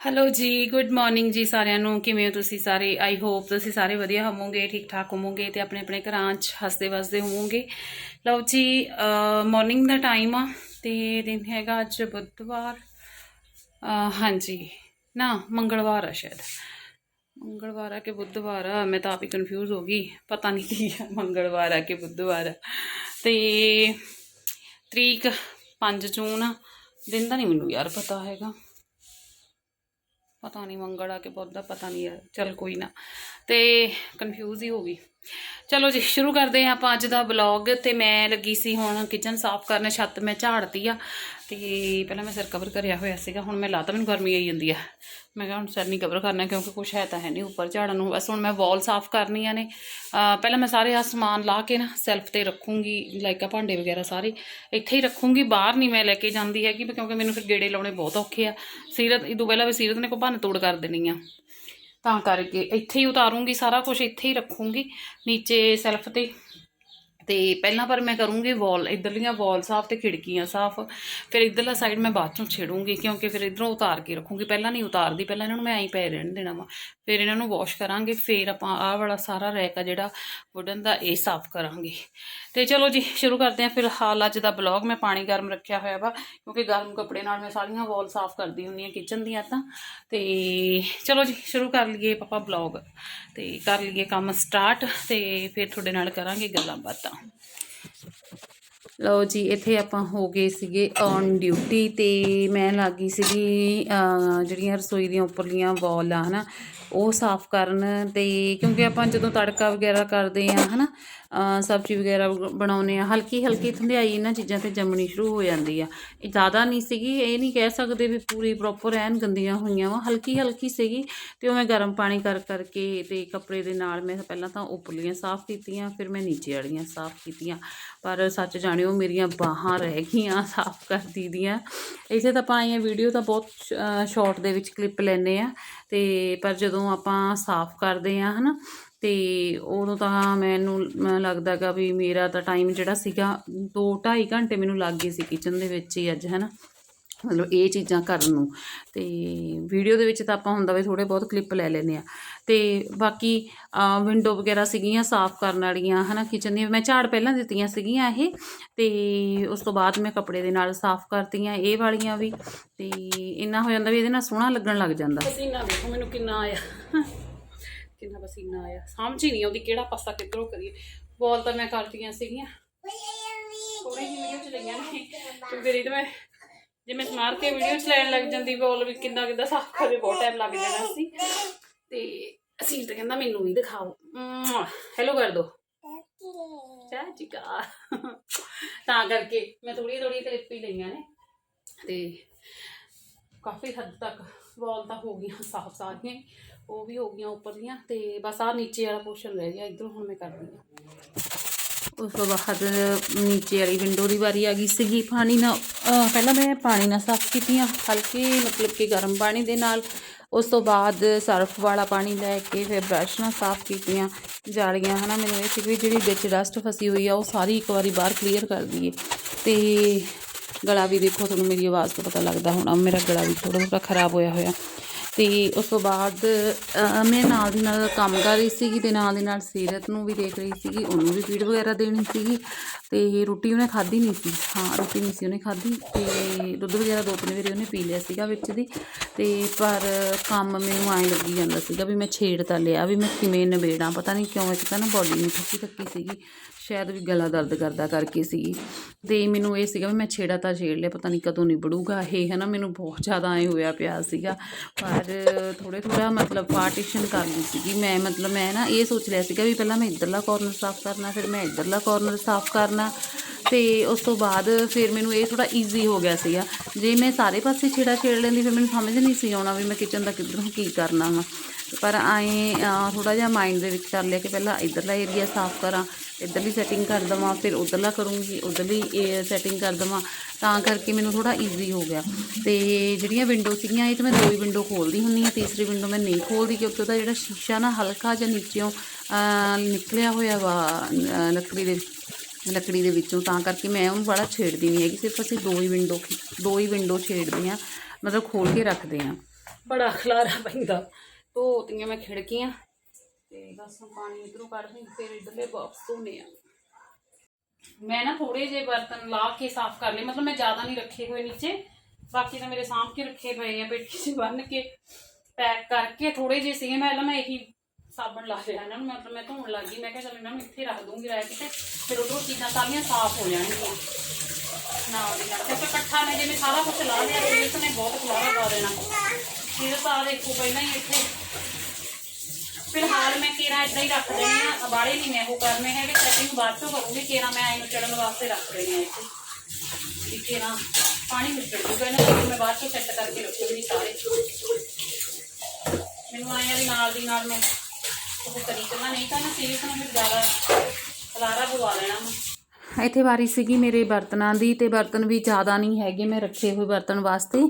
Hello ਜੀ good morning ਜੀ ਸਾਰਿਆਂ ਨੂੰ। ਕਿਵੇਂ ਹੋ ਤੁਸੀਂ ਸਾਰੇ? ਆਈ ਹੋਪ ਤੁਸੀਂ ਸਾਰੇ ਵਧੀਆ ਹੋਵੋਗੇ ਠੀਕ ਠਾਕ ਹੋਵੋਗੇ ਤੇ ਆਪਣੇ ਆਪਣੇ ਘਰਾਂ 'ਚ ਹੱਸਦੇ ਵਸਦੇ ਹੋਵੋਗੇ। ਲਓ ਜੀ ਮਾਰਨਿੰਗ ਦਾ ਟਾਈਮ ਆ ਤੇ ਦਿਨ ਹੈਗਾ ਅੱਜ ਬੁੱਧਵਾਰ। ਹਾਂਜੀ, ਨਾ ਮੰਗਲਵਾਰ ਆ ਸ਼ਾਇਦ। ਮੰਗਲਵਾਰ ਆ ਕਿ ਬੁੱਧਵਾਰ ਆ? ਮੈਂ ਤਾਂ ਆਪ ਹੀ ਕਨਫਿਊਜ਼ ਹੋ ਗਈ। ਪਤਾ ਨਹੀਂ ਕੀ ਆ, ਮੰਗਲਵਾਰ ਆ ਕਿ ਬੁੱਧਵਾਰ ਆ। ਤੇ ਤਰੀਕ 5 ਜੂਨ ਦਿਨ ਦਾ ਨਹੀਂ ਮੈਨੂੰ ਯਾਰ ਪਤਾ ਹੈਗਾ। ਪਤਾ ਨਹੀਂ ਮੰਗਲ ਆ ਕੇ ਬੁੱਧ ਦਾ ਪਤਾ ਨਹੀਂ ਯਾਰ ਚਲ ਕੋਈ ਨਾ। ਤੇ ਕਨਫਿਊਜ਼ ਹੀ ਹੋ ਗਈ। ਚਲੋ ਜੀ, ਸ਼ੁਰੂ ਕਰਦੇ ਹਾਂ ਆਪਾਂ ਅੱਜ ਦਾ ਬਲੌਗ ਤੇ ਮੈਂ ਲੱਗੀ ਸੀ ਹੁਣ ਕਿਚਨ ਸਾਫ਼ ਕਰਨ, ਛੱਤ ਮੈਂ ਝਾੜਤੀ ਆ ਤੇ ਪਹਿਲਾਂ ਮੈਂ ਸਿਰ ਕਵਰ ਕਰਿਆ ਹੋਇਆ ਸੀਗਾ, ਹੁਣ ਮੈਂ ਲਾਤਾ, ਮੈਨੂੰ ਗਰਮੀ ਆਈ ਜਾਂਦੀ ਆ। ਮੈਂ ਕਿਹਾ ਹੁਣ ਸਿਰ ਨਹੀਂ ਕਵਰ ਕਰਨਾ ਕਿਉਂਕਿ ਕੁਛ ਹੈ ਤਾਂ ਹੈ ਨਹੀਂ ਉੱਪਰ ਝਾੜਨ ਨੂੰ। ਬਸ ਹੁਣ ਮੈਂ ਵਾਲ ਸਾਫ਼ ਕਰਨੀਆਂ ਨੇ। ਪਹਿਲਾਂ ਮੈਂ ਸਾਰੇ ਆ ਸਮਾਨ ਲਾ ਕੇ ਨਾ ਸੈਲਫ ਤੇ ਰੱਖੂੰਗੀ ਲਾਈਕ ਆ ਭਾਂਡੇ ਵਗੈਰਾ ਸਾਰੇ, ਇੱਥੇ ਹੀ ਰੱਖੂੰਗੀ, ਬਾਹਰ ਨਹੀਂ ਮੈਂ ਲੈ ਕੇ ਜਾਂਦੀ ਹੈਗੀ, ਕਿਉਂਕਿ ਮੈਨੂੰ ਫਿਰ ਗੇੜੇ ਲਾਉਣੇ ਬਹੁਤ ਔਖੇ ਆ। ਸੀਰਤ ਇਦੋਂ ਪਹਿਲਾਂ ਵੀ ਸੀਰਤ ਨੇ ਕੋ ਭੰਨ ਤੋੜ ਕਰ ਦੇਣੀ ਆ। ਤਾਂ ਕਰਕੇ ਇੱਥੇ ਹੀ ਉਤਾਰੂੰਗੀ ਸਾਰਾ ਕੁਝ ਇੱਥੇ ਹੀ ਰੱਖੂੰਗੀ ਨੀਚੇ ਸੈਲਫ ਤੇ। ਤੇ ਪਹਿਲਾਂ ਪਰ ਮੈਂ ਕਰੂੰਗੀ ਵਾਲ, ਇਧਰਲੀਆਂ ਵਾਲ ਸਾਫ਼ ਤੇ ਖਿੜਕੀਆਂ ਸਾਫ਼। ਫਿਰ ਇਧਰਲਾ ਸਾਈਡ ਮੈਂ ਬਾਅਦ ਚੋਂ ਛੇੜੂੰਗੀ, ਕਿਉਂਕਿ ਫਿਰ ਇਧਰੋਂ ਉਤਾਰ ਕੇ ਰੱਖੂੰਗੀ। ਪਹਿਲਾਂ ਨਹੀਂ ਉਤਾਰਦੀ, ਪਹਿਲਾਂ ਇਹਨਾਂ ਨੂੰ ਮੈਂ ਐਂ ਪਏ ਰਹਿਣ ਦੇਣਾ ਵਾ। ਫਿਰ ਇਹਨਾਂ ਨੂੰ ਵਾਸ਼ ਕਰਾਂਗੇ, ਫਿਰ ਆਪਾਂ ਆਹ ਵਾਲਾ ਸਾਰਾ ਰੈਕ ਆ ਜਿਹੜਾ ਵੁਡਨ ਦਾ, ਇਹ ਸਾਫ਼ ਕਰਾਂਗੇ। ਤੇ ਚਲੋ ਜੀ, ਸ਼ੁਰੂ ਕਰਦੇ ਹਾਂ। ਫਿਲਹਾਲ ਅੱਜ ਦਾ ਬਲੌਗ ਮੈਂ ਪਾਣੀ ਗਰਮ ਰੱਖਿਆ ਹੋਇਆ ਵਾ, ਕਿਉਂਕਿ ਗਰਮ ਕੱਪੜੇ ਨਾਲ ਮੈਂ ਸਾਰੀਆਂ ਵਾਲ ਸਾਫ਼ ਕਰਦੀ ਹੁੰਦੀ ਹਾਂ ਕਿਚਨ ਦੀਆਂ ਤਾਂ। ਤੇ ਚਲੋ ਜੀ, ਸ਼ੁਰੂ ਕਰ ਲਈਏ ਪਾਪਾ ਬਲੌਗ ਤੇ ਕਰ ਲਈਏ ਕੰਮ ਸਟਾਰਟ ਤੇ ਫਿਰ ਤੁਹਾਡੇ ਨਾਲ ਕਰਾਂਗੇ ਗੱਲਾਂ ਬਾਤਾਂ। ਲਓ ਜੀ ਇੱਥੇ ਆਪਾਂ ਹੋ ਗਏ ਸੀਗੇ ਔਨ ਡਿਊਟੀ ਤੇ ਮੈਂ ਲੱਗੀ ਸੀਗੀ ਅਹ, ਜਿਹੜੀਆਂ ਰਸੋਈ ਦੀਆਂ ਉੱਪਰਲੀਆਂ ਵਾਲ ਆ ਹਨਾ? ਉਹ ਸਾਫ਼ ਕਰਨ ਤੇ ਕਿਉਂਕਿ ਆਪਾਂ ਜਦੋਂ ਤੜਕਾ ਵਗੈਰਾ ਕਰਦੇ ਆ ਹਨਾ ਅਹ, ਸਬਜ਼ੀ ਵਗੈਰਾ ਬ- ਬਣਾਉਂਦੇ ਆ ਹਲਕੀ ਹਲਕੀ ਧੰਦਿਆਈ ਇਹਨਾਂ ਚੀਜ਼ਾਂ ਤੇ ਜੰਮਣੀ ਸ਼ੁਰੂ ਹੋ ਜਾਂਦੀ ਆ। ਇਹ ਜ਼ਿਆਦਾ ਨਹੀਂ ਸੀਗੀ ਇਹ ਨਹੀਂ ਕਹਿ ਸਕਦੇ ਵੀ ਪੂਰੀ ਪ੍ਰੋਪਰ ਐਨ ਗੰਦੀਆਂ ਹੋਈਆਂ ਵਾ ਹਲਕੀ ਹਲਕੀ ਸੀਗੀ ਤੇ ਉਹ ਮੈਂ ਗਰਮ ਪਾਣੀ ਕਰ ਕਰਕੇ ਤੇ ਕੱਪੜੇ ਦੇ ਨਾਲ ਮੈਂ ਪਹਿਲਾਂ ਤਾਂ ਉੱਪਰਲੀਆਂ ਸਾਫ਼ ਕੀਤੀਆਂ ਫਿਰ ਮੈਂ ਨੀਚੇ ਵਾਲੀਆਂ ਸਾਫ਼ ਕੀਤੀਆਂ। ਪਰ ਸੱਚ ਜਾਣਿਓ ਮੇਰੀਆਂ ਬਾਹਾਂ ਰਹਿ ਗਈਆਂ ਸਾਫ਼ ਕਰਦੀ ਦੀਆਂ। ਇਸੇ ਤਾਂ ਆਪਾਂ ਆਈਆਂ ਵੀਡੀਓ ਤਾਂ ਬਹੁਤ ਸ਼ਾਰਟ ਦੇ ਵਿੱਚ ਕਲਿੱਪ ਲੈਨੇ ਆ ਤੇ ਪਰ ਜਦੋਂ ਆਪਾਂ ਸਾਫ਼ ਕਰਦੇ ਆ ਹਨਾ, ਤੇ ਉਦੋਂ ਤਾਂ ਮੈਨੂੰ ਮੈਨੂੰ ਲੱਗਦਾ ਗਾ ਵੀ ਮੇਰਾ ਤਾਂ ਟਾਈਮ ਜਿਹੜਾ ਸੀਗਾ, ਦੋ ਢਾਈ ਘੰਟੇ ਮੈਨੂੰ ਲੱਗ ਗਏ ਸੀ ਕਿਚਨ ਦੇ ਵਿੱਚ ਹੀ ਅੱਜ ਹੈ ਨਾ ਮਤਲਬ ਇਹ ਚੀਜ਼ਾਂ ਕਰਨ ਨੂੰ। ਤੇ ਵੀਡੀਓ ਦੇ ਵਿੱਚ ਤਾਂ ਆਪਾਂ ਹੁੰਦਾ ਵੀ ਥੋੜੇ ਬਹੁਤ ਕਲਿੱਪ ਲੈ ਲੈਨੇ ਆ ਤੇ ਬਾਕੀ ਵਿੰਡੋ ਵਗੈਰਾ ਸੀਗੀਆਂ ਸਾਫ਼ ਕਰਨ ਵਾਲੀਆਂ, ਹਨਾ ਕਿਚਨ ਦੀਆਂ। ਮੈਂ ਝਾੜ ਪਹਿਲਾਂ ਦਿੱਤੀਆਂ ਸੀਗੀਆਂ ਇਹ। ਤੇ ਉਸ ਤੋਂ ਬਾਅਦ ਮੈਂ ਕੱਪੜੇ ਦੇ ਨਾਲ ਸਾਫ਼ ਕਰਤੀਆਂ ਇਹ ਵਾਲੀਆਂ ਵੀ। ਤੇ ਇੰਨਾ ਹੋ ਜਾਂਦਾ ਵੀ ਇਹਦੇ ਨਾਲ ਸੋਹਣਾ ਲੱਗਣ ਲੱਗ ਜਾਂਦਾ। ਪਸੀਨਾ ਦੇਖੋ, ਮੈਨੂੰ ਕਿੰਨਾ ਆਇਆ। ਕਿੰਨਾ ਪਸੀਨਾ ਆਇਆ। ਸਮਝ ਹੀ ਨਹੀਂ ਆਉਂਦੀ ਕਿਹੜਾ ਪਾਸਾ ਕਿੱਧਰੋਂ ਕਰੀਏ। ਬੋਲ ਤਾਂ ਮੈਂ ਕਰਤੀਆਂ ਸੀਗੀਆਂ। ਥੋੜੀ ਜਿਹੀ ਵੀਡੀਓ ਚ ਲਈਆਂ ਨੇ। ਤੇ ਫਿਰ ਇਹ ਮੈਂ ਜੇ ਮੈਂ ਸਮਾਰ ਕੇ ਵੀਡੀਓ ਚ ਲੈਣ ਲੱਗ ਜਾਂਦੀ ਬੋਲ ਵੀ ਕਿੰਨਾ ਕਿੱਦਾਂ ਸਾਫ਼ ਕਰੇ ਬਹੁਤ ਟਾਈਮ ਲੱਗ ਜਾਣਾ ਸੀ। ਤੇ ਅਸੀਂ ਤਾਂ ਕਹਿੰਦਾ ਮੈਨੂੰ ਵੀ ਦਿਖਾਓ। ਹੈਲੋ ਕਰ ਦੋ। ਚਾਚੀਕਾ। ਤਾਂ ਕਰਕੇ ਮੈਂ ਥੋੜੀ ਥੋੜੀ ਕਲਿੱਪ ਹੀ ਲਈਆਂ ਨੇ। ਤੇ ਕਾਫੀ ਹੱਦ ਤੱਕ ਵਾਲ ਤਾਂ ਹੋ ਗਈਆਂ ਸਾਫ਼ ਸਾਰੀਆਂ ਹੀ। ਉਹ ਵੀ ਹੋ ਗਈਆਂ ਉੱਪਰ ਦੀਆਂ। ਤੇ ਬਸ ਆ ਨੀਚੇ ਵਾਲਾ ਪੋਰਸ਼ਨ ਰਹਿ ਗਿਆ, ਇਧਰੋਂ ਹੁਣ ਮੈਂ ਕਰਦੀ ਹਾਂ। ਉਸ ਤੋਂ ਬਾਅਦ ਨੀਚੇ ਵਾਲੀ ਵਿੰਡੋ ਦੀ ਵਾਰੀ ਆ ਗਈ ਸੀਗੀ। ਪਾਣੀ ਨਾਲ ਪਹਿਲਾਂ ਮੈਂ ਪਾਣੀ ਨਾਲ ਸਾਫ਼ ਕੀਤੀਆਂ, ਹਲਕੇ ਮਤਲਬ ਕਿ ਗਰਮ ਪਾਣੀ ਦੇ ਨਾਲ। ਉਸ ਤੋਂ ਬਾਅਦ ਸਰਫ ਵਾਲਾ ਪਾਣੀ ਲੈ ਕੇ ਫਿਰ ਬ੍ਰਸ਼ ਨਾਲ ਸਾਫ਼ ਕੀਤੀਆਂ ਜਾਲੀਆਂ ਹਨਾ। ਮੈਨੂੰ ਇਹ ਸੀ ਵੀ ਜਿਹੜੀ ਵਿੱਚ ਡਸਟ ਫਸੀ ਹੋਈ ਆ, ਉਹ ਸਾਰੀ ਇੱਕ ਵਾਰੀ ਬਾਹਰ ਕਲੀਅਰ ਕਰ ਦਈਏ। ਤੇ ਗਲਾ ਵੀ ਦੇਖੋ, ਤੁਹਾਨੂੰ ਮੇਰੀ ਆਵਾਜ਼ ਤੋਂ ਪਤਾ ਲੱਗਦਾ ਹੋਣਾ, ਮੇਰਾ ਗਲਾ ਵੀ ਥੋੜਾ ਥੋੜਾ ਖਰਾਬ ਹੋਇਆ ਹੋਇਆ। ਅਤੇ ਉਸ ਤੋਂ ਬਾਅਦ ਮੈਂ ਨਾਲ ਦੀ ਨਾਲ ਕੰਮ ਕਰ ਰਹੀ ਸੀਗੀ ਅਤੇ ਨਾਲ ਦੀ ਨਾਲ ਸੀਰਤ ਨੂੰ ਵੀ ਦੇਖ ਰਹੀ ਸੀਗੀ, ਉਹਨੂੰ ਵੀ ਫੀਡ ਵਗੈਰਾ ਦੇਣੀ ਸੀਗੀ ਅਤੇ ਰੋਟੀ ਉਹਨੇ ਖਾਧੀ ਨਹੀਂ ਸੀ। ਹਾਂ, ਰੋਟੀ ਨਹੀਂ ਸੀ ਉਹਨੇ ਖਾਧੀ ਅਤੇ ਦੁੱਧ ਵਗੈਰਾ ਦੋ ਤਿੰਨ ਵਾਰੀ ਉਹਨੇ ਪੀ ਲਿਆ ਸੀਗਾ ਵਿੱਚ ਦੀ ਅਤੇ ਪਰ ਕੰਮ ਮੈਨੂੰ ਐਂ ਲੱਗੀ ਜਾਂਦਾ ਸੀਗਾ ਵੀ ਮੈਂ ਛੇੜ ਤਾਂ ਲਿਆ, ਵੀ ਮੈਂ ਕਿਵੇਂ ਨਿਬੇੜਾਂ, ਪਤਾ ਨਹੀਂ ਕਿਉਂ ਇੱਕ ਤਾਂ ਨਾ ਬੋਡੀ ਨੂੰ ਥੱਕੀ ਥੱਕੀ ਸੀਗੀ। ਸ਼ਾਇਦ ਵੀ ਗਲਾ ਦਰਦ ਕਰਦਾ ਕਰਕੇ ਸੀਗੀ ਤੇ ਮੈਨੂੰ ਇਹ ਸੀਗਾ ਵੀ ਮੈਂ ਛੇੜਾ ਤਾਂ ਛੇੜ ਲਿਆ, ਪਤਾ ਨਹੀਂ ਕਦੋਂ ਨਿਬੜੂਗਾ ਇਹ ਹੈ ਨਾ ਮੈਨੂੰ ਬਹੁਤ ਜ਼ਿਆਦਾ ਐ ਹੋਇਆ ਪਿਆ ਸੀਗਾ। ਪਰ ਥੋੜੇ ਥੋੜਾ ਮਤਲਬ ਪਾਰਟੀਸ਼ਨ ਕਰ ਲਈ ਸੀਗੀ। ਮੈਂ ਮਤਲਬ ਮੈਂ ਨਾ ਇਹ ਸੋਚ ਲਿਆ ਸੀਗਾ ਵੀ ਪਹਿਲਾਂ ਮੈਂ ਇੱਧਰਲਾ ਕਾਰਨਰ ਸਾਫ਼ ਕਰਨਾ, ਫਿਰ ਮੈਂ ਇੱਧਰਲਾ ਕਾਰਨਰ ਸਾਫ਼ ਕਰਨਾ। ਤੇ ਉਸ ਤੋਂ ਬਾਅਦ ਫਿਰ ਮੈਨੂੰ ਇਹ ਥੋੜਾ ਈਜ਼ੀ ਹੋ ਗਿਆ ਸੀਗਾ। ਜੇ ਮੈਂ ਸਾਰੇ ਪਾਸੇ ਛੇੜਾ ਛੇੜ ਲੈਂਦੀ, ਫਿਰ ਮੈਨੂੰ ਸਮਝ ਨਹੀਂ ਸੀ ਆਉਣਾ ਵੀ ਮੈਂ ਕਿਚਨ ਦਾ ਕਿੱਧਰੋਂ ਕੀ ਕਰਨਾ ਵਾ। ਪਰ ਆਏ ਥੋੜਾ ਜਿਹਾ ਮਾਈਂਡ ਦੇ ਵਿੱਚ ਕਰ ਲਿਆ ਕਿ ਪਹਿਲਾਂ ਇੱਧਰਲਾ ਏਰੀਆ ਸਾਫ਼ ਕਰਾਂ, ਇੱਧਰਲੀ ਸੈਟਿੰਗ ਕਰ ਦਵਾਂ, ਫਿਰ ਉੱਧਰਲਾ ਕਰੂੰਗੀ, ਉੱਧਰਲੀ ਸੈਟਿੰਗ ਕਰ ਦਵਾਂ, ਤਾਂ ਕਰਕੇ ਮੈਨੂੰ ਥੋੜਾ ਈਜ਼ੀ ਹੋ ਗਿਆ। ਤੇ ਜਿਹੜੀਆਂ ਵਿੰਡੋ ਸੀਗੀਆਂ, ਇਹ ਤਾਂ ਮੈਂ ਦੋ ਹੀ ਵਿੰਡੋ ਖੋਲਦੀ ਹੁੰਦੀ ਹਾਂ, ਤੀਸਰੀ ਵਿੰਡੋ ਮੈਂ ਨਹੀਂ ਖੋਲਦੀ ਕਿਉਂਕਿ ਉਹਦਾ ਜਿਹੜਾ ਸ਼ੀਸ਼ਾ ਨਾ ਹਲਕਾ ਜਿਹਾ ਨੀਚੇੋਂ ਨਿਕਲਿਆ ਹੋਇਆ ਵਾ ਲੱਕੜੀ ਦੇ ਲੱਕੜੀ ਦੇ ਵਿੱਚੋਂ, ਤਾਂ ਕਰਕੇ ਮੈਂ ਉਹਨੂੰ ਬੜਾ ਛੇੜਦੀ ਨਹੀਂ ਹੈਗੀ, ਸਿਰਫ ਅਸੀਂ ਦੋ ਹੀ ਵਿੰਡੋ ਦੋ ਹੀ ਵਿੰਡੋ ਛੇੜਦੇ ਹਾਂ, ਮਤਲਬ ਖੋਲ ਕੇ ਰੱਖਦੇ ਹਾਂ। ਬੜਾ ਖਲਾਰਾ ਪੈਂਦਾ। ਧੋਤੀਆਂ ਮੈਂ ਖਿੜਕੀਆਂ। ਤੇ ਬਸ ਹੁਣ ਪਾਣੀ ਇਧਰੋਂ ਕੱਢ ਲਈ, ਫਿਰ ਇਧਰਲੇ ਬਾਕਸ ਧੋਨੇ ਆ। ਮੈਂ ਨਾ ਥੋੜੇ ਜਿਹੇ ਬਰਤਨ ਲਾ ਕੇ ਸਾਫ਼ ਕਰ ਲਏ, ਮਤਲਬ ਮੈਂ ਜ਼ਿਆਦਾ ਨਹੀਂ ਰੱਖੇ ਹੋਏ ਨੀਚੇ। ਬਾਕੀ ਤਾਂ ਮੇਰੇ ਸਾਂਭ ਕੇ ਰੱਖੇ ਪਏ ਆ, ਪੇਟੀ 'ਚ ਬੰਨ ਕੇ, ਪੈਕ ਕਰਕੇ ਥੋੜੇ ਜਿਹੇ ਸੀਗੇ ਮੈਂ ਪਹਿਲਾਂ ਮੈਂ ਇਹੀ ਸਾਬਣ ਲਾ ਲਿਆ ਇਹਨਾਂ ਨੂੰ, ਮਤਲਬ ਮੈਂ ਧੋਣ ਲੱਗ ਗਈ, ਮੈਂ ਕਿਹਾ ਚੱਲ ਇਹਨਾਂ ਨੂੰ ਇੱਥੇ ਰੱਖ ਦੂੰਗੀ ਰਹਿ ਕਿਤੇ ਫਿਰ ਉਧਰੋਂ ਚੀਜ਼ਾਂ ਸਾਰੀਆਂ ਸਾਫ਼ ਹੋ ਜਾਣਗੀਆਂ। ਨਾਲ ਦੀ ਨਾਲ ਕਿਉਂਕਿ ਇਕੱਠਾ ਮੈਂ ਜਿਵੇਂ ਸਾਰਾ ਕੁਝ ਲਾ ਲਿਆ ਤੇ ਇਸ ਨੇ ਬਹੁਤ ਖਲਾਰਾ ਪਾ ਦੇਣਾ ਫਿਰ ਤਾਂ ਦੇਖੋ ਪਹਿਲਾਂ ਹੀ ਇੱਥੇ ਫਿਲਹਾਲ ਮੈਂ ਕੇਰਾ ਇਦਾਂ ਹੀ ਰੱਖ ਦੇਣੀ ਆ ਬਾੜੇ ਨਹੀਂ ਮੈਂ ਉਹ ਕਰਨੇ ਹੈਗੇ ਸੈਟਿੰਗ ਬਾਅਦ ਚੋਂ ਕਰੂੰਗੀ, ਕੇਰਾ ਮੈਂ ਇਹਨੂੰ ਚੜਨ ਵਾਸਤੇ ਰੱਖ ਦੇਣੀ ਆ ਇੱਥੇ। ਵੀ ਕੇਰਾ ਪਾਣੀ ਮਿੱਟੜ ਜੂਗਾ, ਇਹਨਾਂ ਨੂੰ ਮੈਂ ਬਾਅਦ ਚੋਂ ਸੈੱਟ ਕਰਕੇ ਰੱਖੂੰਗੀ ਸਾਰੇ। ਮੈਨੂੰ ਆਇਆ ਵੀ ਨਾਲ ਦੀ ਨਾਲ ਮੈਂ ਉਹ ਕਰੀ ਚੱਲਾਂ, ਨਹੀਂ ਤਾਂ ਨਾ ਸੀਰੀਅਸ ਨੂੰ ਫਿਰ ਜ਼ਿਆਦਾ ਖਲਾਰਾ ਪਵਾ ਲੈਣਾ ਮੈਂ ਇੱਥੇ ਵਾਰੀ ਸੀਗੀ ਮੇਰੇ ਬਰਤਨਾਂ ਦੀ ਤੇ ਬਰਤਨ ਵੀ ਜ਼ਿਆਦਾ ਨਹੀਂ ਹੈਗੇ, ਮੈਂ ਰੱਖੇ ਹੋਏ ਬਰਤਨ ਵਾਸਤੇ।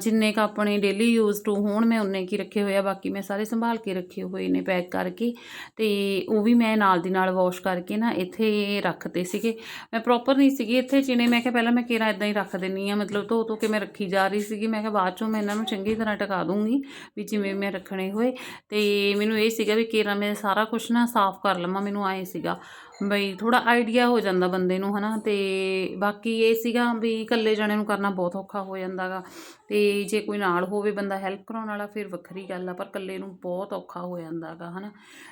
ਜਿੰਨੇ ਕ ਆਪਣੇ ਡੇਲੀ ਯੂਜ਼ ਟੂ ਹੋਣ, ਮੈਂ ਉਨੇ ਕੀ ਰੱਖੇ ਹੋਏ ਆ, ਬਾਕੀ ਮੈਂ ਸਾਰੇ ਸੰਭਾਲ ਕੇ ਰੱਖੇ ਹੋਏ ਨੇ ਪੈਕ ਕਰਕੇ। ਤੇ ਉਹ ਵੀ ਮੈਂ ਨਾਲ ਦੀ ਨਾਲ ਵਾਸ਼ ਕਰਕੇ ਨਾ ਇੱਥੇ ਰੱਖਤੇ ਸੀਗੇ। ਮੈਂ ਪ੍ਰੋਪਰ ਨਹੀਂ ਸੀਗੀ ਇੱਥੇ ਚਿਨੇ ਮੈਂ ਕਿਹਾ ਪਹਿਲਾਂ ਮੈਂ ਕੇਰਾ ਇਦਾਂ ਹੀ ਰੱਖ ਦਿੰਨੀ ਆ, ਮਤਲਬ ਧੋ ਧੋ ਕੇ ਮੈਂ ਰੱਖੀ ਜਾ ਰਹੀ ਸੀਗੀ। ਮੈਂ ਕਿਹਾ ਬਾਅਦ ਚੋਂ ਮੈਂ ਇਹਨਾਂ ਨੂੰ ਚੰਗੀ ਤਰ੍ਹਾਂ ਟਿਕਾ ਦੂੰਗੀ ਵੀ ਜਿਵੇਂ ਮੈਂ ਰੱਖਣੇ ਹੋਏ। ਤੇ ਮੈਨੂੰ ਇਹ ਸੀਗਾ ਵੀ ਕੇਰਾ ਮੈਂ ਸਾਰਾ ਕੁਝ ਨਾ ਸਾਫ਼ ਕਰ ਲਵਾਂ, ਮੈਨੂੰ ਆਏ ਸੀਗਾ। ਬਈ ਥੋੜਾ ਆਈਡੀਆ ਹੋ ਜਾਂਦਾ ਬੰਦੇ ਨੂੰ, ਹਨਾ। ਤੇ ਬਾਕੀ ਇਹ ਸੀਗਾ ਵੀ ਇਕੱਲੇ ਜਣੇ ਨੂੰ ਕਰਨਾ ਬਹੁਤ ਔਖਾ ਹੋ ਜਾਂਦਾਗਾ। ਤੇ ਜੇ ਕੋਈ ਨਾਲ ਹੋਵੇ ਬੰਦਾ ਹੈਲਪ ਕਰਾਉਣ ਵਾਲਾ, ਫਿਰ ਵੱਖਰੀ ਗੱਲ ਆ, ਪਰ ਇਕੱਲੇ ਨੂੰ ਬਹੁਤ ਔਖਾ ਹੋ ਜਾਂਦਾਗਾ, ਹਨਾ।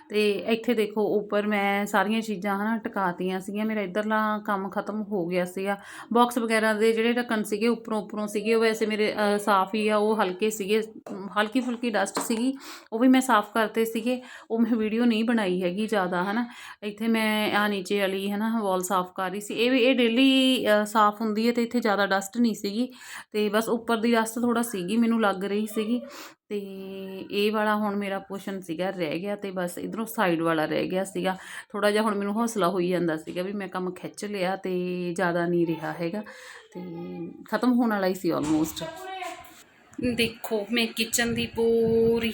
ਤੇ ਇੱਥੇ ਦੇਖੋ, ਉੱਪਰ ਮੈਂ ਸਾਰੀਆਂ ਚੀਜ਼ਾਂ, ਹਨਾ, ਟਿਕਾਤੀਆਂ ਸੀਗੀਆਂ। ਮੇਰਾ ਇਧਰਲਾ ਕੰਮ ਖਤਮ ਹੋ ਗਿਆ ਸੀਗਾ। ਬਾਕਸ ਵਗੈਰਾ ਦੇ ਜਿਹੜੇ ਢੱਕਣ ਸੀਗੇ, ਉੱਪਰੋਂ ਉੱਪਰੋਂ ਸੀਗੇ, ਉਹ ਵੈਸੇ ਮੇਰੇ ਸਾਫ਼ ਹੀ ਆ, ਉਹ ਹਲਕੇ ਸੀਗੇ ਹਲਕੀ ਫੁਲਕੀ ਡਸਟ ਸੀਗੀ। ਉਹ ਵੀ ਮੈਂ ਸਾਫ਼ ਕਰਤੇ ਸੀਗੇ। ਉਹ ਮੈਂ ਵੀਡੀਓ ਨਹੀਂ ਬਣਾਈ ਹੈਗੀ ਜ਼ਿਆਦਾ, ਹਨਾ। ਇੱਥੇ ਮੈਂ ਆ ਨੀਚੇ ਵਾਲੀ ਹੈ ਨਾ ਵਾਲ ਸਾਫ਼ ਕਰ ਰਹੀ ਸੀ। ਇਹ ਵੀ, ਇਹ ਡੇਲੀ ਸਾਫ਼ ਹੁੰਦੀ ਹੈ ਤੇ ਇੱਥੇ ਜ਼ਿਆਦਾ ਡਸਟ ਨਹੀਂ ਸੀਗੀ। ਤੇ ਬਸ ਉੱਪਰ ਦੀ ਡਸਟ ਥੋੜਾ ਸੀਗੀ, ਮੈਨੂੰ ਲੱਗ ਰਹੀ ਸੀਗੀ। ਤੇ ਇਹ ਵਾਲਾ ਹੁਣ ਮੇਰਾ ਪੋਸ਼ਨ ਸੀਗਾ, ਰਹਿ ਗਿਆ ਤੇ ਬਸ ਇਧਰੋਂ ਸਾਈਡ ਵਾਲਾ ਰਹਿ ਗਿਆ ਸੀਗਾ। ਥੋੜਾ ਜਿਹਾ ਹੁਣ ਮੈਨੂੰ ਹੌਸਲਾ ਹੋਈ ਜਾਂਦਾ ਸੀਗਾ ਵੀ ਮੈਂ ਕੰਮ ਖਿੱਚ ਲਿਆ ਤੇ ਜ਼ਿਆਦਾ ਨਹੀਂ ਰਿਹਾ ਹੈਗਾ। ਤੇ ਖਤਮ ਹੋਣ ਵਾਲਾ ਹੀ ਸੀ ਆਲਮੋਸਟ ਦੇਖੋ, ਮੈਂ ਕਿਚਨ ਦੀ ਪੂਰੀ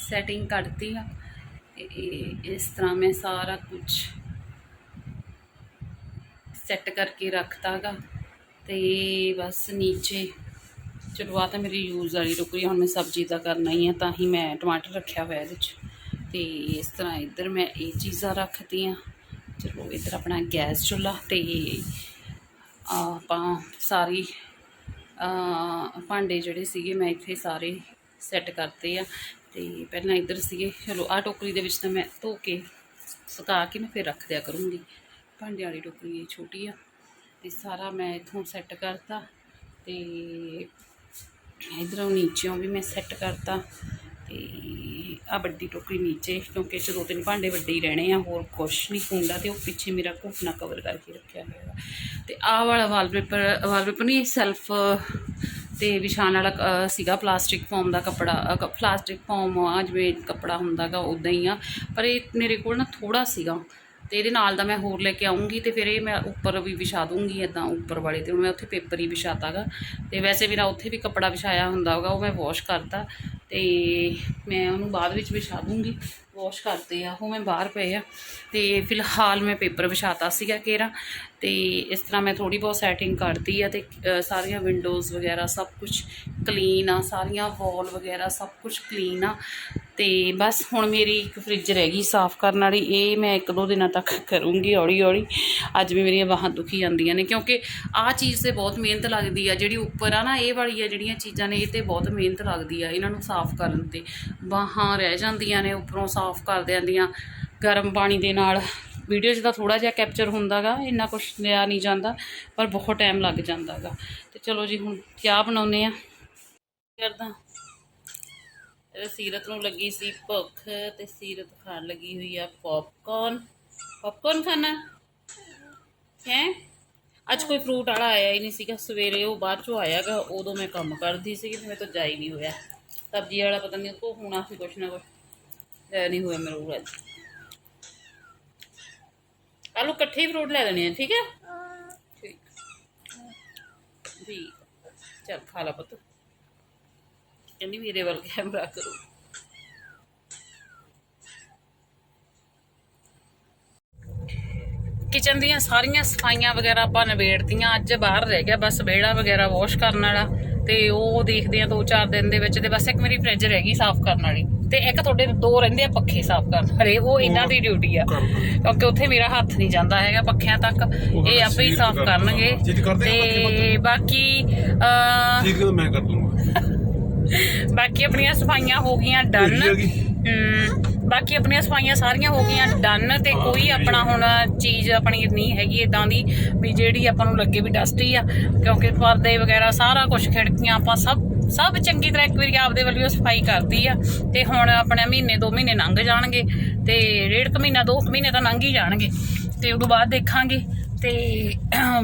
ਸੈਟਿੰਗ ਕਰਤੀ ਆ। ਇਸ ਤਰ੍ਹਾਂ ਮੈਂ ਸਾਰਾ ਕੁਝ ਸੈੱਟ ਕਰਕੇ ਰੱਖਤਾਗਾ ਤੇ ਬਸ ਨੀਚੇ ਚਲੋ ਆ ਤਾਂ ਮੇਰੀ ਯੂਜ਼ ਵਾਲੀ ਟੋਕਰੀ ਆ, ਹੁਣ ਮੈਂ ਸਬਜ਼ੀ ਦਾ ਕਰਨਾ ਹੀ ਆ ਤਾਂ ਹੀ ਮੈਂ ਟਮਾਟਰ ਰੱਖਿਆ ਹੋਇਆ ਇਹਦੇ 'ਚ। ਤੇ ਇਸ ਤਰ੍ਹਾਂ ਇੱਧਰ ਮੈਂ ਇਹ ਚੀਜ਼ਾਂ ਰੱਖਤੀਆਂ ਚਲੋ ਇੱਧਰ ਆਪਣਾ ਗੈਸ ਚੁੱਲ੍ਹਾ ਤੇ ਆਪਾਂ ਸਾਰੀ ਭਾਂਡੇ ਜਿਹੜੇ ਸੀਗੇ ਮੈਂ ਇੱਥੇ ਸਾਰੇ ਸੈੱਟ ਕਰਤੇ ਆ। ਤੇ ਪਹਿਲਾਂ ਇੱਧਰ ਸੀਗੇ ਚਲੋ ਆ ਟੋਕਰੀ ਦੇ ਵਿੱਚ ਤਾਂ ਮੈਂ ਧੋ ਕੇ ਸੁਕਾ ਕੇ ਮੈਂ ਫਿਰ ਰੱਖ ਦਿਆ ਕਰੂੰਗੀ। ਭਾਂਡੇ ਵਾਲੀ ਟੋਕਰੀ ਇਹ ਛੋਟੀ ਆ ਤੇ ਸਾਰਾ ਮੈਂ ਇੱਥੋਂ ਸੈੱਟ ਕਰਤਾ ਤੇ ਇਧਰੋਂ ਨੀਚੇੋਂ ਵੀ ਮੈਂ ਸੈੱਟ ਕਰਤਾ ਤੇ ਆ ਵੱਡੀ ਟੋਕਰੀ ਨੀਚੇ, ਕਿਉਂਕਿ ਚ ਦੋ ਤਿੰਨ ਭਾਂਡੇ ਵੱਡੇ ਹੀ ਰਹਿਣੇ ਆ, ਹੋਰ ਕੁਛ ਨਹੀਂ ਹੁੰਦਾ ਤੇ ਉਹ ਪਿੱਛੇ ਮੇਰਾ ਘੁੱਟਣਾ ਕਵਰ ਕਰਕੇ ਰੱਖਿਆ ਹੋਇਆ ਤੇ ਆਹ ਵਾਲਾ ਵਾਲਪੇਪਰ ਵਾਲਪੇਪਰ ਨਹੀਂ ਸੈਲਫ ਤੇ ਵਿਛਾਣ ਵਾਲਾ ਸੀਗਾ ਪਲਾਸਟਿਕ ਫੋਮ ਦਾ ਕੱਪੜਾ ਪਲਾਸਟਿਕ ਫੋਮ ਆ, ਜਿਵੇਂ ਕੱਪੜਾ ਹੁੰਦਾਗਾ ਉਦਾਂ ਹੀ ਆ। ਪਰ ਇਹ ਮੇਰੇ ਕੋਲ ਨਾ ਥੋੜਾ ਸੀਗਾ। ਤੇ ਇਹਦੇ ਨਾਲ ਦਾ ਮੈਂ ਹੋਰ ਲੈ ਕੇ ਆਉਂਗੀ ਤੇ ਫਿਰ ਇਹ ਮੈਂ ਉੱਪਰ ਵੀ ਵਿਛਾ ਦੂੰਗੀ ਇਦਾਂ ਉੱਪਰ ਵਾਲੇ ਤੇ ਹੁਣ ਮੈਂ ਉੱਥੇ ਪੇਪਰ ਹੀ ਵਿਛਾਤਾਗਾ। ਤੇ ਵੈਸੇ ਮੇਰਾ ਉੱਥੇ ਵੀ ਕੱਪੜਾ ਵਿਛਾਇਆ ਹੁੰਦਾ ਹੋਗਾ, ਉਹ ਮੈਂ ਵਾਸ਼ ਕਰਤਾ ਤੇ ਮੈਂ ਉਹਨੂੰ ਬਾਅਦ ਵਿੱਚ ਵਿਛਾ ਦੂੰਗੀ, ਵਾਸ਼ ਕਰਦੇ ਆ, ਉਹ ਮੈਂ ਬਾਹਰ ਪਏ ਆ। ਤੇ ਫਿਲਹਾਲ ਮੈਂ ਪੇਪਰ ਵਿਛਾਤਾ ਸੀਗਾ ਕੇਰਾ ਤੇ ਇਸ ਤਰ੍ਹਾਂ ਮੈਂ ਥੋੜੀ ਬਹੁਤ ਸੈਟਿੰਗ ਕਰਤੀ ਆ ਤੇ ਸਾਰੀਆਂ ਵਿੰਡੋਜ਼ ਵਗੈਰਾ ਸਭ ਕੁਝ ਕਲੀਨ ਆ, ਸਾਰੀਆਂ ਵਾਲ ਵਗੈਰਾ ਸਭ ਕੁਝ ਕਲੀਨ ਆ। ਤੇ ਬਸ ਹੁਣ ਮੇਰੀ ਇੱਕ ਫ੍ਰਿਜ ਰਹਿ ਗਈ ਸਾਫ਼ ਕਰਨ ਵਾਲੀ, ਇਹ ਮੈਂ ਇੱਕ ਦੋ ਦਿਨਾਂ ਤੱਕ ਕਰੂੰਗੀ ਹੌਲੀ ਹੌਲੀ ਅੱਜ ਵੀ ਮੇਰੀਆਂ ਬਾਹਾਂ ਦੁਖੀ ਜਾਂਦੀਆਂ ਨੇ, ਕਿਉਂਕਿ ਆਹ ਚੀਜ਼ ਤੇ ਬਹੁਤ ਮਿਹਨਤ ਲੱਗਦੀ ਆ, ਜਿਹੜੀ ਉੱਪਰ ਆ ਨਾ, ਇਹ ਵਾਲੀ ਆ ਜਿਹੜੀਆਂ ਚੀਜ਼ਾਂ ਨੇ, ਇਹ ਤੇ ਬਹੁਤ ਮਿਹਨਤ ਲੱਗਦੀ ਆ ਇਹਨਾਂ ਨੂੰ ਸਾਫ਼ ਕਰਨ ਤੇ। ਬਾਹਾਂ ਰਹਿ ਜਾਂਦੀਆਂ ਨੇ, ਉੱਪਰੋਂ ਸਾਫ਼ ਕਰ ਦਿੰਦੀਆਂ। ਗਰਮ ਪਾਣੀ ਦੇ ਨਾਲ ਵੀਡੀਓ 'ਚ ਤਾਂ ਥੋੜਾ ਜਿਹਾ ਕੈਪਚਰ ਹੁੰਦਾਗਾ, ਇੰਨਾ ਕੁਝ ਲਿਆ ਨਹੀਂ ਜਾਂਦਾ, ਪਰ ਬਹੁਤ ਟਾਈਮ ਲੱਗ ਜਾਂਦਾਗਾ। ਤੇ ਚਲੋ ਜੀ, ਹੁਣ ਚਾਹ ਬਣਾਉਨੇ ਆ। ਕਰਦਾ? ਇਹ ਸੀਰਤ ਨੂੰ ਲੱਗੀ ਸੀ ਭੁੱਖ ਤੇ ਸੀਰਤ ਖਾਣ ਲੱਗੀ ਹੋਈ ਆ ਪੌਪਕਾਰਨ ਪੌਪਕਾਰਨ ਖਾਣਾ ਹੈ ਅੱਜ ਕੋਈ ਫਰੂਟ ਵਾਲਾ ਆਇਆ ਹੀ ਨਹੀਂ ਸੀਗਾ ਸਵੇਰੇ ਉਹ ਬਾਅਦ ਚੋਂ ਆਇਆਗਾ ਉਦੋਂ ਮੈਂ ਕੰਮ ਕਰਦੀ ਸੀਗੀ ਤੇ ਮੇਰੇ ਤੋਂ ਜਾਈ ਨਹੀਂ ਹੋਇਆ ਸਬਜ਼ੀ ਵਾਲਾ ਪਤਾ ਨਹੀਂ ਉਹ ਹੋਣਾ ਸੀ ਕੁਛ ਨਾ ਕੁਛ ਲੈ ਨਹੀਂ ਹੋਇਆ ਮੇਰੇ ਕੋਲ ਅੱਜ ਆਲੂ ਇਕੱਠੇ ਹੀ ਫਰੂਟ ਲੈ ਲੈਣੇ ਆ ਠੀਕ ਹੈ ਠੀਕ ਠੀਕ ਚਲ ਖਾ ਲਾ ਪੁੱਤ ਕਹਿੰਦੀ ਮੇਰੇ ਵੱਲ ਕੈਮਰਾ ਕਰੋ। ਕਿਚਨ ਦੀਆਂ ਸਾਰੀਆਂ ਸਫਾਈਆਂ ਵਗੈਰਾ ਆਪਾਂ ਨਿਬੇੜਤੀਆਂ ਅੱਜ ਬਾਹਰ ਰਹਿ ਗਿਆ ਬਸ ਵਿਹੜਾ ਵਗੈਰਾ ਵਾਸ਼ ਕਰਨ ਵਾਲਾ ਤੇ ਉਹ ਦੇਖਦੇ ਆ ਦੋ ਚਾਰ ਦਿਨ ਦੇ ਵਿੱਚ ਤੇ ਬਸ ਇੱਕ ਮੇਰੀ ਫ੍ਰਿਜ ਰਹਿ ਗਈ ਸਾਫ਼ ਕਰਨ ਵਾਲੀ ਤੇ ਇੱਕ ਤੁਹਾਡੇ ਦੋ ਰਹਿੰਦੇ ਆ ਪੱਖੇ ਸਾਫ਼ ਕਰਨ ਵਾਲੇ ਉਹ ਇਹਨਾਂ ਦੀ ਡਿਊਟੀ ਆ। ਕਿਉਂਕਿ ਉੱਥੇ ਮੇਰਾ ਹੱਥ ਨਹੀਂ ਜਾਂਦਾ ਹੈਗਾ ਪੱਖਿਆਂ ਤੱਕ ਇਹ ਆਪੇ ਹੀ ਸਾਫ਼ ਕਰਨਗੇ ਤੇ ਬਾਕੀ ਠੀਕ ਮੈਂ ਕਰ ਦੂੰਗਾ। ਬਾਕੀ ਆਪਣੀਆਂ ਸਫਾਈਆਂ ਹੋ ਗਈਆਂ ਡਨ। ਬਾਕੀ ਆਪਣੀਆਂ ਸਫਾਈਆਂ ਸਾਰੀਆਂ ਹੋ ਗਈਆਂ ਡਨ ਤੇ ਕੋਈ ਆਪਣਾ ਹੁਣ ਚੀਜ਼ ਆਪਣੀ ਨਹੀਂ ਹੈਗੀ ਇਦਾਂ ਦੀ ਵੀ ਜਿਹੜੀ ਆਪਾਂ ਨੂੰ ਲੱਗੇ ਵੀ ਡਸਟੀ ਆ ਕਿਉਂਕਿ ਪਰਦੇ ਵਗੈਰਾ ਸਾਰਾ ਕੁਝ ਖਿੜਕੀਆਂ ਆਪਾਂ ਸਭ ਸਭ ਚੰਗੀ ਤਰ੍ਹਾਂ ਇੱਕ ਵਾਰੀ ਆਪਦੇ ਵੱਲੋਂ ਸਫ਼ਾਈ ਕਰਦੀ ਆ ਤੇ ਹੁਣ ਆਪਣੇ ਮਹੀਨੇ ਦੋ ਮਹੀਨੇ ਲੰਘ ਜਾਣਗੇ ਤੇ ਡੇਢ ਕੁ ਮਹੀਨਾ ਦੋ ਕੁ ਮਹੀਨੇ ਤਾਂ ਲੰਘ ਹੀ ਜਾਣਗੇ ਤੇ ਉਦੋਂ ਬਾਅਦ ਦੇਖਾਂਗੇ ਤੇ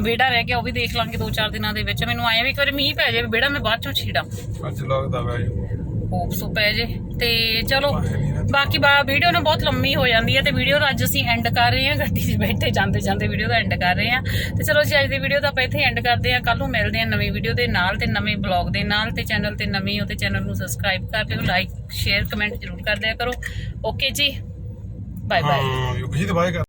ਵਿਹੜਾ ਰਹਿ ਗਿਆ ਉਹ ਵੀ ਦੇਖ ਲਾਂਗੇ ਦੋ ਚਾਰ ਦਿਨਾਂ ਦੇ ਵਿੱਚ। ਮੈਨੂੰ ਆਇਆ ਵੀ ਇੱਕ ਵਾਰੀ ਮੀਂਹ ਪੈ ਜਾਵੇ ਵਿਹੜਾ ਮੈਂ ਬਾਅਦ ਚੋਂ ਛੀੜਾਂ। ਅੱਜ ਲੱਗਦਾ ਵਾ ਹੋਪ ਸੋ ਪੈ ਜੇ। ਤੇ ਚਲੋ ਬਾਕੀ ਬਾ ਵੀਡੀਓ ਨਾ ਬਹੁਤ ਲੰਮੀ ਹੋ ਜਾਂਦੀ ਹੈ ਤੇ ਵੀਡੀਓ ਦਾ ਅੱਜ ਅਸੀਂ ਐਂਡ ਕਰ ਰਹੇ ਹਾਂ। ਗੱਡੀ 'ਚ ਬੈਠੇ ਜਾਂਦੇ ਜਾਂਦੇ ਵੀਡੀਓ ਦਾ ਐਂਡ ਕਰ ਰਹੇ ਹਾਂ। ਤੇ ਚਲੋ ਜੀ ਅੱਜ ਦੀ ਵੀਡੀਓ ਤਾਂ ਆਪਾਂ ਇੱਥੇ ਐਂਡ ਕਰਦੇ ਹਾਂ। ਕੱਲ ਨੂੰ ਮਿਲਦੇ ਹਾਂ ਨਵੀਂ ਵੀਡੀਓ ਦੇ ਨਾਲ ਤੇ ਨਵੇਂ ਬਲੌਗ ਦੇ ਨਾਲ ਤੇ ਚੈਨਲ ਤੇ ਨਵੀਂ ਹੋ ਤੇ ਚੈਨਲ ਨੂੰ ਸਬਸਕ੍ਰਾਈਬ ਕਰ ਲਿਓ ਲਾਈਕ ਸ਼ੇਅਰ ਕਮੈਂਟ ਜ਼ਰੂਰ ਕਰ ਦਿਆ ਕਰੋ। ਓਕੇ ਜੀ। ਬਾਏ ਬਾਏ ਹਾਂ ਯੋ ਕਿਸੇ ਦੇ ਬਾਏ